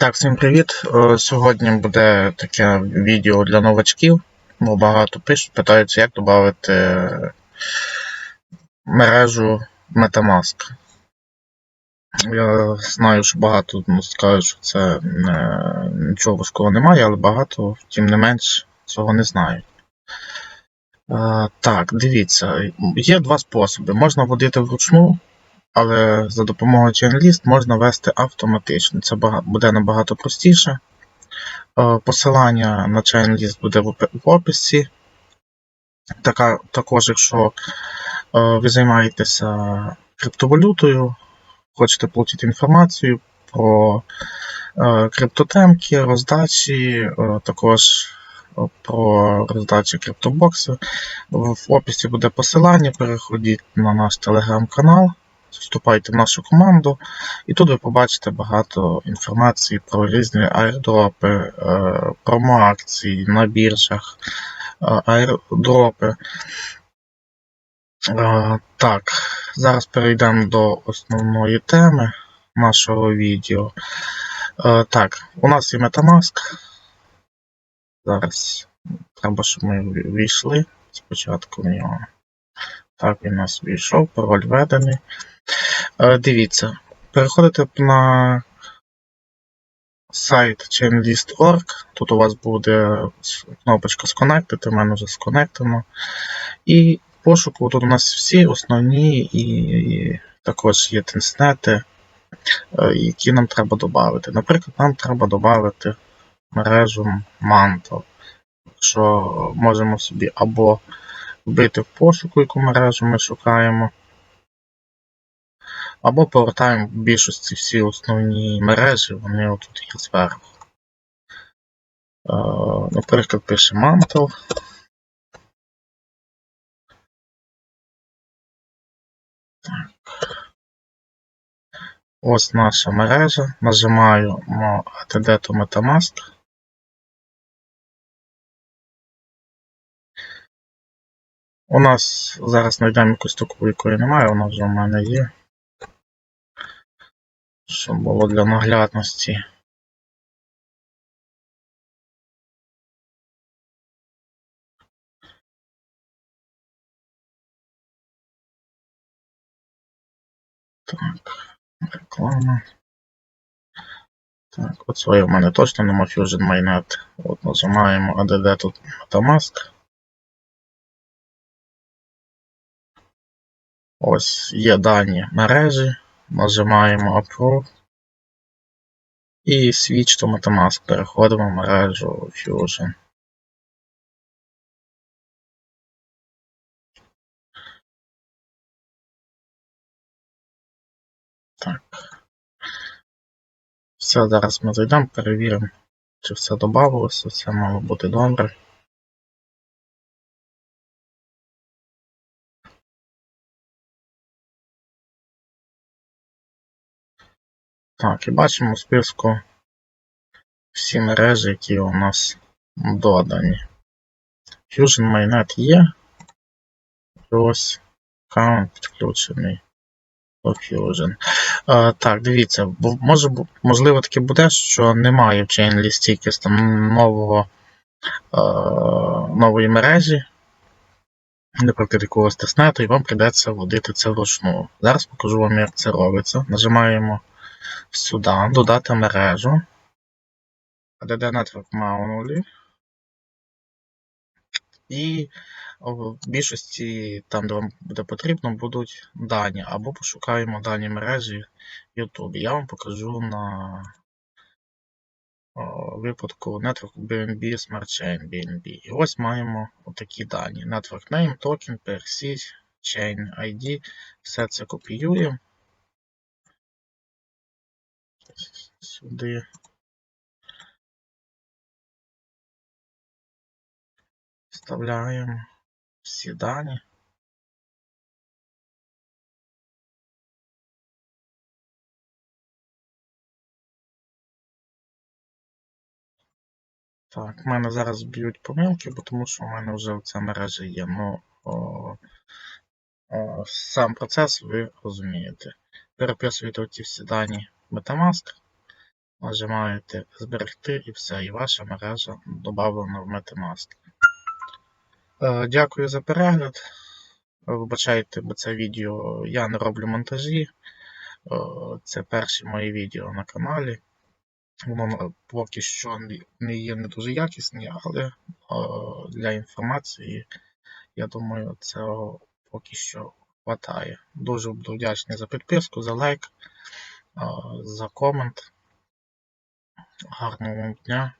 Так, всім привіт. Е, Сьогодні буде таке відео для новачків. Бо багато пишуть, питаються, як додати мережу Metamask. Я знаю, що багато ну, скажуть, що це не, нічого важкого немає, але багато, тим не менш, цього не знають. Е, Так, дивіться, є два способи. Можна вводити вручну, але за допомогою ChainList можна вести автоматично. Це буде набагато простіше. Е, Посилання на ChainList буде в описі. Така, також, якщо е, ви займаєтеся криптовалютою, хочете отримати інформацію про е, криптотемки, роздачі, також про роздачі криптобоксів. В описі буде посилання, переходіть на наш телеграм-канал, вступайте в нашу команду, і тут ви побачите багато інформації про різні аірдропи, е, промоакції на біржах, е, аірдропи. Е, Так, зараз перейдемо до основної теми нашого відео. Так, у нас є Metamask. Зараз треба, щоб ми війшли спочатку в нього. Так, він у нас війшов, пароль введений. Е, Дивіться, переходите на сайт chainlist.org. Тут у вас буде кнопочка сконектити, в мене вже сконектено. І пошуку тут у нас всі основні і, і також є тенснети, е, які нам треба додати. Наприклад, нам треба додати мережу Mantle. Що можемо собі або вбити в пошуку, яку мережу ми шукаємо, або повертаємо в більшості всі основні мережі, вони отут є зверху. Е, Наприклад, пише Mantle. Ось наша мережа. Нажимаю на ATD to Metamask. У нас зараз знайдемо якусь таку, якої немає, вона вже в мене є. Щоб було для наглядності. Так, реклама. Так, от своє в мене точно нема Fusion Mainnet. От нажимаємо ADD тут Metamask. Ось є дані мережі. Нажимаємо Approve. І Switch to Metamask. Переходимо в мережу Fusion. Так. Все, зараз ми зайдемо, перевіримо, чи все додавалося, все мало бути добре. Так, і бачимо в списку всі мережі, які у нас додані. Fusion Mainnet є. І ось аккаунт підключений до Fusion. Е, так, дивіться, може, можливо таке буде, що немає в ChainList якогось там нового, е, нової мережі, наприклад, якогось тестнету, і вам прийдеться вводити це вручну. Зараз покажу вам, як це робиться. Нажимаємо сюди, додати мережу. ADD Network Manually. І в більшості, там, де вам буде потрібно, будуть дані. Або пошукаємо дані мережі в YouTube. Я вам покажу на о, випадку Network BNB Smart Chain BNB. І ось маємо такі дані. Network Name, Token, PRC, Chain ID. Все це копіюємо. Сюди. Вставляємо всі дані. Так, в мене зараз б'ють помилки, бо тому що в мене вже ця мережа є. Ну, о, о, сам процес ви розумієте. Переписуєте оці всі дані Metamask, Нажимаєте зберегти і все, і ваша мережа додавлена в Metamask. Е, Дякую за перегляд. Вибачайте, бо це відео я не роблю монтажі. Е, Це перші мої відео на каналі. Воно поки що не- є не дуже якісні, але е, для інформації, я думаю, цього поки що хватає. Дуже буду вдячний за підписку, за лайк, е, за комент. Гарного вам дня